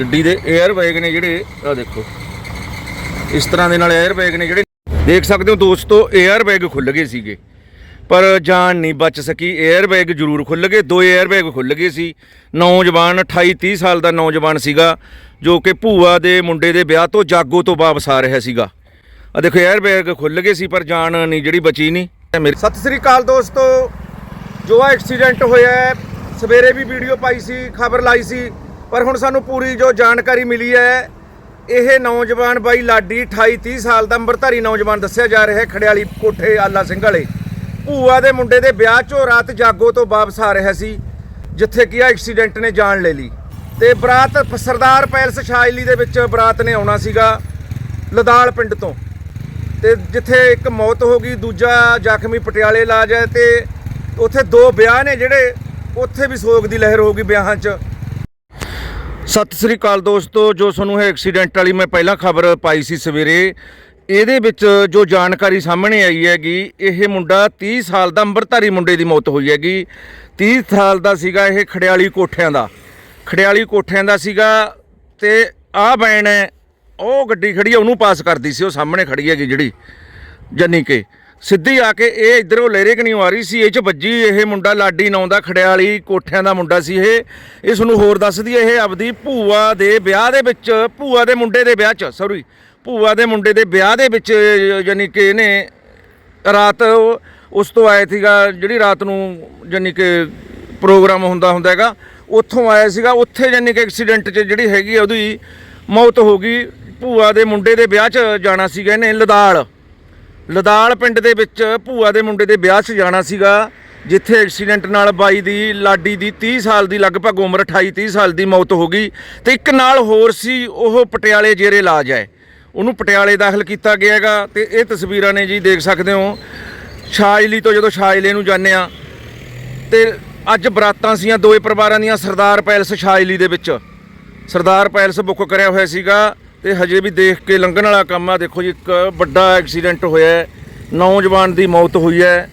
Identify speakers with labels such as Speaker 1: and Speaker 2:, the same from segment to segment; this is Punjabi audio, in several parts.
Speaker 1: ਗੱਡੀ ਦੇ 에ਅਰ ਬੈਗ ਨੇ ਜਿਹੜੇ ਆ ਦੇਖੋ। ਇਸ ਤਰ੍ਹਾਂ ਦੇ ਨਾਲ 에ਅਰ ਬੈਗ ਨੇ ਜਿਹੜੇ, ਦੇਖ ਸਕਦੇ ਹੋ ਦੋਸਤੋ 에ਅਰ ਬੈਗ ਖੁੱਲ ਗਏ ਸੀਗੇ। ਪਰ ਜਾਨ ਨਹੀਂ ਬਚ ਸਕੀ 에ਅਰ ਬੈਗ ਜ਼ਰੂਰ ਖੁੱਲ ਗਏ। ਦੋ 에ਅਰ ਬੈਗ ਖੁੱਲ ਗਏ ਸੀ। ਨੌਜਵਾਨ 28 30 ਸਾਲ ਦਾ ਨੌਜਵਾਨ ਸੀਗਾ, ਜੋ ਕਿ ਭੂਆ ਦੇ ਮੁੰਡੇ ਦੇ ਵਿਆਹ ਤੋਂ ਜਾਗੋ ਤੋਂ ਵਾਪਸ ਆ ਰਿਹਾ ਸੀਗਾ। ਆ ਦੇਖੋ 에ਅਰ ਬੈਗ ਖੁੱਲ ਗਏ ਸੀ, ਪਰ ਜਾਨ ਨਹੀਂ, ਜਿਹੜੀ ਬਚੀ ਨਹੀਂ। ਸਤਿ ਸ੍ਰੀ ਅਕਾਲ ਦੋਸਤੋ। ਜੋ ਐਕਸੀਡੈਂਟ ਹੋਇਆ ਸਵੇਰੇ ਵੀ ਵੀਡੀਓ ਪਾਈ ਸੀ, ਖਬਰ ਲਾਈ ਸੀ। ਪਰ ਹੁਣ ਸਾਨੂੰ ਪੂਰੀ ਜੋ ਜਾਣਕਾਰੀ ਮਿਲੀ ਹੈ, ਇਹ ਨੌਜਵਾਨ ਬਾਈ ਲਾਡੀ 28 30 ਸਾਲ ਦਾ ਅੰਮ੍ਰਿਤਧਾਰੀ ਨੌਜਵਾਨ ਦੱਸਿਆ ਜਾ ਰਿਹਾ ਹੈ, ਖੜਿਆਲੀ ਕੋਠੇ ਆਲਾ ਸਿੰਘ ਵਾਲੇ। ਭੂਆ ਦੇ ਮੁੰਡੇ ਦੇ ਵਿਆਹ ਚੋਂ ਰਾਤ ਜਾਗੋ ਤੋਂ ਵਾਪਸ ਆ ਰਿਹਾ ਸੀ, ਜਿੱਥੇ ਕੀ ਆ ਐਕਸੀਡੈਂਟ ਨੇ ਜਾਨ ਲੈ ਲਈ। ਤੇ ਬਰਾਤ ਸਰਦਾਰ ਪੈਲਸ ਸ਼ਾਇਲੀ ਦੇ ਵਿੱਚ ਬਰਾਤ ਨੇ ਆਉਣਾ ਸੀਗਾ, ਲਦਾਲ ਪਿੰਡ ਤੋਂ। ਤੇ ਜਿੱਥੇ ਇੱਕ ਮੌਤ ਹੋ ਗਈ, ਦੂਜਾ ਜ਼ਖਮੀ ਪਟਿਆਲੇ ਇਲਾਜ ਹੈ ਤੇ ਉੱਥੇ ਦੋ ਵਿਆਹ ਨੇ ਜਿਹੜੇ, ਉੱਥੇ ਵੀ ਸੋਗ ਦੀ ਲਹਿਰ ਹੋ ਗਈ ਵਿਆਹਾਂ 'ਚ। ਸਤਿ ਸ੍ਰੀ ਅਕਾਲ ਦੋਸਤੋ, ਜੋ ਤੁਹਾਨੂੰ ਇਹ ਐਕਸੀਡੈਂਟ ਵਾਲੀ ਮੈਂ ਪਹਿਲਾਂ ਖਬਰ ਪਾਈ ਸੀ ਸਵੇਰੇ, ਇਹਦੇ ਵਿੱਚ ਜੋ ਜਾਣਕਾਰੀ ਸਾਹਮਣੇ ਆਈ ਹੈਗੀ, ਇਹ ਮੁੰਡਾ 30 ਸਾਲ ਦਾ ਅੰਮ੍ਰਿਤਧਾਰੀ ਮੁੰਡੇ ਦੀ ਮੌਤ ਹੋਈ ਹੈਗੀ। 30 ਸਾਲ ਦਾ ਸੀਗਾ ਇਹ ਖੜਿਆਲੀ ਕੋਠਿਆਂ ਦਾ। ਖੜਿਆਲੀ ਕੋਠਿਆਂ ਦਾ ਸੀਗਾ ਤੇ ਆਹ ਬੈਣ ਹੈ, ਉਹ ਗੱਡੀ ਖੜੀ ਹੈ ਉਹਨੂੰ ਪਾਸ ਕਰਦੀ ਸੀ, ਉਹ ਸਾਹਮਣੇ ਖੜੀ ਹੈਗੀ ਜਿਹੜੀ, ਜੰਨੀ ਕੇ। ਸਿੱਧੀ ਆ ਕੇ ਇਹ ਇਧਰੋਂ ਲਹਿਰੇ ਕਣੀ ਆ ਰਹੀ ਸੀ, ਇਹ ਚ ਵੱਜੀ, ਇਹ ਮੁੰਡਾ ਲਾਡੀ ਨਾਂ ਦਾ ਖੜਿਆਲੀ ਕੋਠਿਆਂ ਦਾ ਮੁੰਡਾ ਸੀ ਇਹ। ਇਸ ਨੂੰ ਹੋਰ ਦੱਸਦੀ ਇਹ ਆਪਦੀ ਭੂਆ ਦੇ ਵਿਆਹ ਦੇ ਵਿੱਚ, ਭੂਆ ਦੇ ਮੁੰਡੇ ਦੇ ਵਿਆਹ ਚ ਸੌਰੀ ਭੂਆ ਦੇ ਮੁੰਡੇ ਦੇ ਵਿਆਹ ਦੇ ਵਿੱਚ, ਯਾਨੀ ਕਿ ਇਹਨੇ ਰਾਤ ਉਸ ਤੋਂ ਆਇਆ ਸੀਗਾ, ਜਿਹੜੀ ਰਾਤ ਨੂੰ ਯਾਨੀ ਕਿ ਪ੍ਰੋਗਰਾਮ ਹੁੰਦਾ ਹੁੰਦਾ ਹੈਗਾ, ਉੱਥੋਂ ਆਇਆ ਸੀਗਾ, ਉੱਥੇ ਯਾਨੀ ਕਿ ਐਕਸੀਡੈਂਟ 'ਚ ਜਿਹੜੀ ਹੈਗੀ ਆ ਉਹਦੀ ਮੌਤ ਹੋ ਗਈ। ਭੂਆ ਦੇ ਮੁੰਡੇ ਦੇ ਵਿਆਹ 'ਚ ਜਾਣਾ ਸੀਗਾ ਇਹਨੇ, ਲਦਾਲ। ਲਦਾਲ ਪਿੰਡ ਦੇ ਵਿੱਚ ਭੂਆ ਦੇ ਮੁੰਡੇ ਦੇ ਵਿਆਹ 'ਚ ਜਾਣਾ ਸੀਗਾ, ਜਿੱਥੇ ਐਕਸੀਡੈਂਟ ਨਾਲ ਬਾਈ ਦੀ ਲਾਡੀ ਦੀ 30 ਸਾਲ ਦੀ ਲਗਭਗ ਉਮਰ 28 30 ਸਾਲ ਦੀ ਮੌਤ ਹੋ ਗਈ ਤੇ ਇੱਕ ਨਾਲ ਹੋਰ ਸੀ, ਉਹ ਪਟਿਆਲੇ ਜੇਰੇ ਇਲਾਜ ਹੈ। ਉਹਨੂੰ ਪਟਿਆਲੇ ਦਾਖਲ ਕੀਤਾ ਗਿਆ ਹੈਗਾ ਤੇ ਇਹ ਤਸਵੀਰਾਂ ਨੇ ਜੀ ਦੇਖ ਸਕਦੇ ਹੋ। ਸ਼ਾਇਲੀ ਤੋਂ ਜਦੋਂ ਸ਼ਾਇਲੇ ਨੂੰ ਜਾਂਦੇ ਆ ਤੇ ਅੱਜ ਬਰਾਤਾਂ ਸੀਆਂ ਦੋਏ ਪਰਿਵਾਰਾਂ ਦੀਆਂ ਸਰਦਾਰ ਪੈਲਸ ਸ਼ਾਇਲੀ ਦੇ ਵਿੱਚ। ਸਰਦਾਰ ਪੈਲਸ ਬੁੱਕ ਕਰਿਆ ਹੋਇਆ ਸੀਗਾ ਤੇ ਹਜੇ ਵੀ ਦੇਖ ਕੇ ਲੰਘਣ ਵਾਲਾ ਕੰਮ ਆ। ਦੇਖੋ ਜੀ, ਇੱਕ ਵੱਡਾ ਐਕਸੀਡੈਂਟ ਹੋਇਆ ਹੈ। ਨੌਜਵਾਨ ਦੀ ਮੌਤ ਹੋਈ ਹੈ,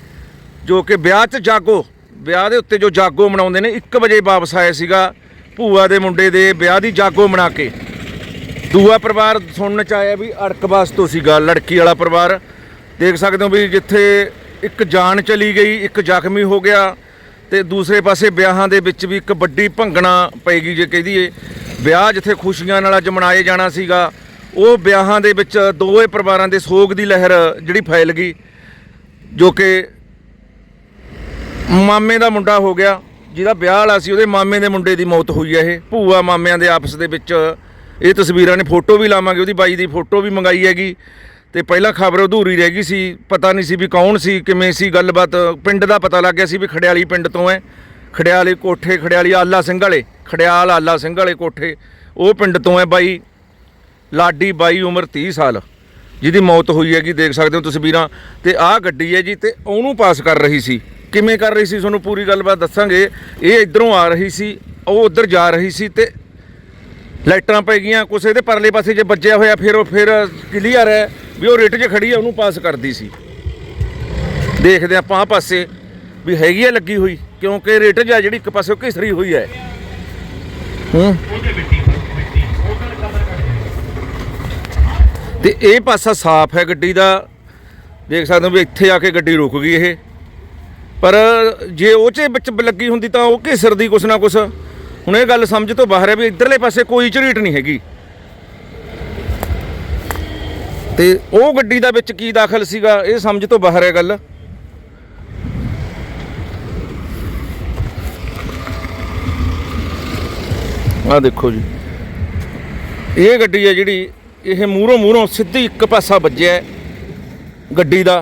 Speaker 1: ਜੋ ਕਿ ਵਿਆਹ 'ਚ ਜਾਗੋ, ਵਿਆਹ ਦੇ ਉੱਤੇ ਜੋ ਜਾਗੋ ਮਨਾਉਂਦੇ ਨੇ 1 ਵਜੇ ਵਾਪਸ ਆਇਆ ਸੀਗਾ ਭੂਆ ਦੇ ਮੁੰਡੇ ਦੇ ਵਿਆਹ ਦੀ ਜਾਗੋ ਮਨਾ ਕੇ। ਦੂਆ ਪਰਿਵਾਰ ਸੁਣਨ ਚ ਆਇਆ ਵੀ ਅੜਕਬਾਸ ਤੋਂ ਸੀਗਾ, ਲੜਕੀ ਵਾਲਾ ਪਰਿਵਾਰ। ਦੇਖ ਸਕਦੇ ਹੋ ਵੀ ਜਿੱਥੇ ਇੱਕ ਜਾਨ ਚਲੀ ਗਈ, ਇੱਕ ਜ਼ਖਮੀ ਹੋ ਗਿਆ ਤੇ ਦੂਸਰੇ ਪਾਸੇ ਵਿਆਹਾਂ ਦੇ ਵਿੱਚ ਵੀ ਇੱਕ ਵੱਡੀ ਭੰਗਣਾ ਪੈਗੀ ਜੇ ਕਹਦੀਏ ਵਿਆਹ ਜਿੱਥੇ ਖੁਸ਼ੀਆਂ ਨਾਲ ਅੱਜ ਮਨਾਏ ਜਾਣਾ ਸੀਗਾ, ਉਹ ਵਿਆਹਾਂ ਦੇ ਵਿੱਚ ਦੋਵੇਂ ਪਰਿਵਾਰਾਂ ਦੇ ਸੋਗ ਦੀ ਲਹਿਰ ਜਿਹੜੀ ਫੈਲ ਗਈ, ਜੋ ਕਿ ਮਾਮੇ ਦਾ ਮੁੰਡਾ ਹੋ ਗਿਆ, ਜਿਹਦਾ ਵਿਆਹ ਵਾਲਾ ਸੀ, ਉਹਦੇ ਮਾਮੇ ਦੇ ਮੁੰਡੇ ਦੀ ਮੌਤ ਹੋਈ ਹੈ ਇਹ। ਭੂਆ ਮਾਮਿਆਂ ਦੇ ਆਪਸ ਦੇ ਵਿੱਚ ਇਹ ਤਸਵੀਰਾਂ ਨੇ ਫੋਟੋ ਵੀ ਲਾਵਾਂਗੇ, ਉਹਦੀ ਬਾਈ ਦੀ ਫੋਟੋ ਵੀ ਮੰਗਾਈ ਹੈਗੀ, ਤੇ ਪਹਿਲਾਂ ਖਬਰ ਅਧੂਰੀ ਰਹਿ ਗਈ ਸੀ, ਪਤਾ ਨਹੀਂ ਸੀ ਵੀ ਕੌਣ ਸੀ, ਕਿਵੇਂ ਸੀ, ਗੱਲਬਾਤ, ਪਿੰਡ ਦਾ ਪਤਾ ਲੱਗ ਗਿਆ ਸੀ ਵੀ ਖੜਿਆਲੀ ਪਿੰਡ ਤੋਂ ਹੈ। ਖੜਿਆਲੀ ਕੋਠੇ, ਖੜਿਆਲੀ ਆਲਾ ਸਿੰਘ ਵਾਲੇ ਖੜਿਆਲ ਆਲਾ ਸਿੰਘ ਵਾਲੇ ਕੋਠੇ। ਉਹ ਪਿੰਡ ਤੋਂ ਹੈ ਬਾਈ, ਲਾਡੀ ਬਾਈ ਉਮਰ 30 ਸਾਲ। ਜਿਹਦੀ ਮੌਤ ਹੋਈ ਹੈਗੀ, ਦੇਖ ਸਕਦੇ ਹੋ ਤਸਵੀਰਾਂ। ਤੇ ਆਹ ਗੱਡੀ ਹੈ ਜੀ, ਤੇ ਉਹਨੂੰ ਪਾਸ ਕਰ ਰਹੀ ਸੀ। ਕਿਵੇਂ ਕਰ ਰਹੀ ਸੀ, ਤੁਹਾਨੂੰ ਪੂਰੀ ਗੱਲਬਾਤ ਦੱਸਾਂਗੇ। ਇਹ ਇਧਰੋਂ ਆ ਰਹੀ ਸੀ, ਉਹ ਉਧਰ ਜਾ ਰਹੀ ਸੀ ਤੇ ਲਾਈਟਾਂ ਪੈ ਗਈਆਂ, ਕੁਛ ਇਹਦੇ ਪਰਲੇ ਪਾਸੇ ਜੇ ਵੱਜਿਆ ਹੋਇਆ, ਫਿਰ ਉਹ ਫਿਰ ਕਲੀਅਰ ਹੈ ਵੀ ਉਹ ਰੇਟ 'ਚ ਖੜੀ ਹੈ, ਉਹਨੂੰ ਪਾਸ ਕਰਦੀ ਸੀ। ਦੇਖਦੇ ਆਪਾਂ ਆਹ ਪਾਸੇ ਵੀ ਹੈਗੀ ਹੈ ਲੱਗੀ ਹੋਈ। ਕਿਉਂਕਿ ਰਿਟ ਜਾ ਜਿਹੜੀ ਇੱਕ ਪਾਸੇ ਉਹ ਘਿਸਰੀ ਹੋਈ ਹੈ। ਹੂੰ। ਤੇ ਇਹ ਪਾਸਾ ਸਾਫ਼ ਹੈ ਗੱਡੀ ਦਾ। ਦੇਖ ਸਕਦੇ ਹੋ ਵੀ ਇੱਥੇ ਆ ਕੇ ਗੱਡੀ ਰੁਕ ਗਈ ਇਹ। ਪਰ ਜੇ ਉਹ ਚ ਵਿੱਚ ਲੱਗੀ ਹੁੰਦੀ ਤਾਂ ਉਹ ਘਿਸਰਦੀ ਕੁਛ ਨਾ ਕੁਛ। ਹੁਣ ਇਹ ਗੱਲ ਸਮਝ ਤੋਂ ਬਾਹਰ ਹੈ ਵੀ ਇਧਰਲੇ ਪਾਸੇ ਕੋਈ ਝਰੀਟ ਨਹੀਂ ਹੈਗੀ। ਤੇ ਉਹ ਗੱਡੀ ਦਾ ਵਿੱਚ ਕੀ ਦਾਖਲ ਸੀਗਾ, ਇਹ ਸਮਝ ਤੋਂ ਬਾਹਰ ਹੈ ਗੱਲ। ਆਹ ਦੇਖੋ ਜੀ। ਇਹ ਗੱਡੀ ਹੈ ਜਿਹੜੀ, ਇਹ ਮੂਹਰੋਂ ਮੂਹਰੋਂ ਸਿੱਧੀ ਇੱਕ ਪਾਸਾ ਵੱਜਿਆ ਗੱਡੀ ਦਾ।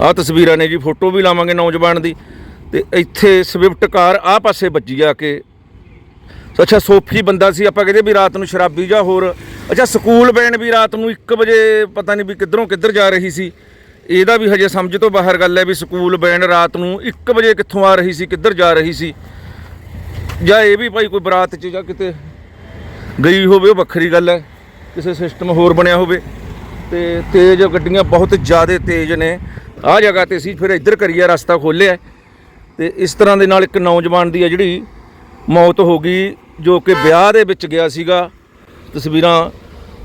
Speaker 1: ਆਹ ਤਸਵੀਰਾਂ ਨੇ ਜੀ, ਫੋਟੋ ਵੀ ਲਾਵਾਂਗੇ ਨੌਜਵਾਨ ਦੀ। ਤੇ ਇੱਥੇ ਸਵਿਫਟ ਕਾਰ ਆਹ ਪਾਸੇ ਵੱਜੀ ਆ ਕੇ। ਅੱਛਾ ਸੋਫੀ ਬੰਦਾ ਸੀ, ਆਪਾਂ ਕਹਿੰਦੇ ਵੀ ਰਾਤ ਨੂੰ ਸ਼ਰਾਬੀ ਜਾਂ ਹੋਰ। ਅੱਛਾ, ਸਕੂਲ ਵੈਨ ਵੀ ਰਾਤ ਨੂੰ 1 ਵਜੇ ਪਤਾ ਨਹੀਂ ਵੀ ਕਿੱਧਰੋਂ ਕਿੱਧਰ ਜਾ ਰਹੀ ਸੀ। ਇਹਦਾ ਵੀ ਹਜੇ ਸਮਝ ਤੋਂ ਬਾਹਰ ਗੱਲ ਹੈ ਵੀ ਸਕੂਲ ਵੈਨ ਰਾਤ ਨੂੰ 1 ਵਜੇ ਕਿੱਥੋਂ ਆ ਰਹੀ ਸੀ, ਕਿੱਧਰ ਜਾ ਰਹੀ ਸੀ। ਜਾਂ ਇਹ ਵੀ ਭਾਈ ਕੋਈ ਬਰਾਤ 'ਚ ਜਾਂ ਕਿਤੇ ਗਈ ਹੋਵੇ, ਉਹ ਵੱਖਰੀ ਗੱਲ ਹੈ। ਕਿਸੇ ਸਿਸਟਮ ਹੋਰ ਬਣਿਆ ਹੋਵੇ। ਤੇ ਤੇਜ਼ ਗੱਡੀਆਂ ਬਹੁਤ ਜ਼ਿਆਦਾ ਤੇਜ਼ ਨੇ। ਆਹ ਜਗ੍ਹਾ ਤੇ ਸੀ ਫਿਰ ਇੱਧਰ ਕਰੀਆ ਰਸਤਾ ਖੋਲਿਆ ਤੇ ਇਸ ਤਰ੍ਹਾਂ ਦੇ ਨਾਲ ਇੱਕ ਨੌਜਵਾਨ ਦੀ ਆ ਜਿਹੜੀ ਮੌਤ ਹੋ ਗਈ, ਜੋ ਕਿ ਵਿਆਹ ਦੇ ਵਿੱਚ ਗਿਆ ਸੀਗਾ। ਤਸਵੀਰਾਂ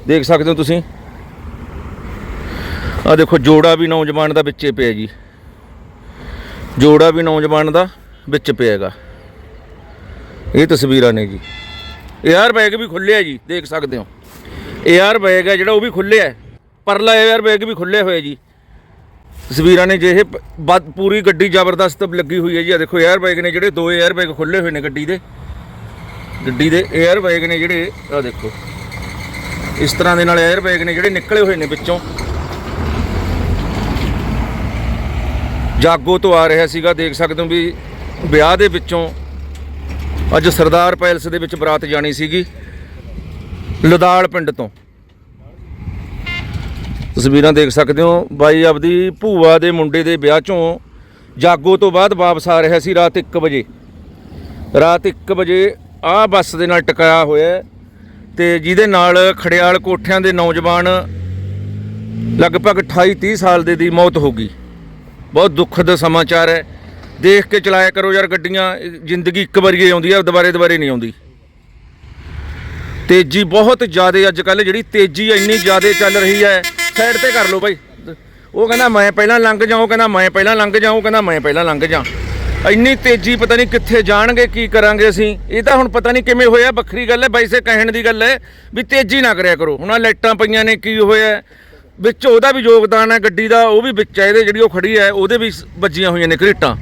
Speaker 1: ਦੇਖ ਸਕਦੇ ਹੋ ਤੁਸੀਂ। ਆ ਦੇਖੋ, ਜੋੜਾ ਵੀ ਨੌਜਵਾਨ ਦਾ ਵਿੱਚੇ ਪਿਆ ਜੀ। ਜੋੜਾ ਵੀ ਨੌਜਵਾਨ ਦਾ ਵਿੱਚ ਪਿਆ ਹੈਗਾ। ਇਹ ਤਸਵੀਰਾਂ ਨੇ ਜੀ। 에ਅਰ ਬੈਗ ਵੀ ਖੁੱਲਿਆ ਜੀ, ਦੇਖ ਸਕਦੇ ਹੋ। 에ਅਰ ਬੈਗ ਹੈ ਜਿਹੜਾ ਉਹ ਵੀ ਖੁੱਲਿਆ ਪਰਲਾ 에ਅਰ ਬੈਗ ਵੀ ਖੁੱਲੇ ਹੋਏ ਜੀ। ਤਸਵੀਰਾਂ ਨੇ ਜਿਹੇ ਪੂਰੀ ਗੱਡੀ ਜ਼ਬਰਦਸਤ ਲੱਗੀ ਹੋਈ ਹੈ ਜੀ। ਆ ਦੇਖੋ 에ਅਰ ਬੈਗ ਨੇ ਜਿਹੜੇ ਦੋ 에ਅਰ ਬੈਗ ਖੁੱਲੇ ਹੋਏ ਨੇ ਗੱਡੀ ਦੇ। ਗੱਡੀ ਦੇ 에ਅਰ ਬੈਗ ਨੇ ਜਿਹੜੇ ਆ ਦੇਖੋ। ਇਸ ਤਰ੍ਹਾਂ ਦੇ ਨਾਲ 에ਅਰ ਬੈਗ ਨੇ ਜਿਹੜੇ ਨਿਕਲੇ ਹੋਏ ਨੇ ਵਿੱਚੋਂ। ਜਾਗੋ ਤੋਂ ਆ ਰਿਹਾ ਸੀਗਾ, ਦੇਖ ਸਕਦੇ ਹੋ ਵੀ ਵਿਆਹ ਦੇ ਵਿੱਚੋਂ ਅੱਜ ਸਰਦਾਰ ਪੈਲਸ ਦੇ ਵਿੱਚ ਬਰਾਤ ਜਾਣੀ ਸੀਗੀ, ਲਦਾਲ ਪਿੰਡ ਤੋਂ। ਤਸਵੀਰਾਂ ਦੇਖ ਸਕਦੇ ਹੋ, ਬਾਈ ਆਪਦੀ ਭੂਆ ਦੇ ਮੁੰਡੇ ਦੇ ਵਿਆਹ ਚੋਂ ਜਾਗੋ ਤੋਂ ਬਾਅਦ ਵਾਪਸ ਆ ਰਿਹਾ ਸੀ ਰਾਤ 1 ਵਜੇ। ਰਾਤ 1 ਵਜੇ ਆਹ ਬੱਸ ਦੇ ਨਾਲ ਟਕਰਾਇਆ ਹੋਇਆ ਹੈ ਤੇ ਜਿਹਦੇ ਨਾਲ ਖੜਿਆਲ ਕੋਠਿਆਂ ਦੇ ਨੌਜਵਾਨ ਲਗਭਗ 28 30 ਸਾਲ ਦੇ ਦੀ ਮੌਤ ਹੋ ਗਈ। ਬਹੁਤ ਦੁੱਖਦ ਸਮਾਚਾਰ ਹੈ। ਦੇਖ ਕੇ ਚਲਾਇਆ ਕਰੋ ਯਾਰ ਗੱਡੀਆਂ ਜ਼ਿੰਦਗੀ ਇੱਕ ਵਾਰੀ ਹੀ ਆਉਂਦੀ ਹੈ ਦੁਬਾਰੇ ਦੁਬਾਰੇ ਨਹੀਂ ਆਉਂਦੀ। ਤੇਜ਼ੀ ਬਹੁਤ ਜ਼ਿਆਦਾ ਅੱਜ ਕੱਲ ਜਿਹੜੀ ਤੇਜ਼ੀ ਇੰਨੀ ਜ਼ਿਆਦਾ ਚੱਲ ਰਹੀ ਹੈ ਸਾਈਡ ਤੇ ਕਰ ਲਓ ਭਾਈ ਉਹ ਕਹਿੰਦਾ, ਮੈਂ ਪਹਿਲਾਂ ਲੰਘ ਜਾਉਂ ਕਹਿੰਦਾ, ਮੈਂ ਪਹਿਲਾਂ ਲੰਘ ਜਾਉਂ ਕਹਿੰਦਾ, ਮੈਂ ਪਹਿਲਾਂ ਲੰਘ ਜਾ। ਇੰਨੀ ਤੇਜ਼ੀ ਪਤਾ ਨਹੀਂ ਕਿੱਥੇ ਜਾਣਗੇ, ਕੀ ਕਰਾਂਗੇ ਅਸੀਂ। ਇਹ ਤਾਂ ਹੁਣ ਪਤਾ ਨਹੀਂ ਕਿਵੇਂ ਹੋਇਆ, ਵੱਖਰੀ ਗੱਲ ਹੈ ਵੈਸੇ ਕਹਿਣ ਦੀ ਗੱਲ ਹੈ ਵੀ ਤੇਜ਼ੀ ਨਾ ਕਰਿਆ ਕਰੋ। ਹੁਣ ਆਹ ਲਾਈਟਾਂ ਪਈਆਂ ਨੇ, ਕੀ ਹੋਇਆ? ਵਿੱਚ ਉਹਦਾ ਵੀ ਯੋਗਦਾਨ ਹੈ ਗੱਡੀ ਦਾ, ਉਹ ਵੀ ਵਿੱਚ ਹੈ, ਇਹਦੇ ਜਿਹੜੀ ਉਹ ਖੜੀ ਹੈ, ਉਹਦੇ ਵੀ ਵੱਜੀਆਂ ਹੋਈਆਂ ਨੇ ਘਰੀਟਾਂ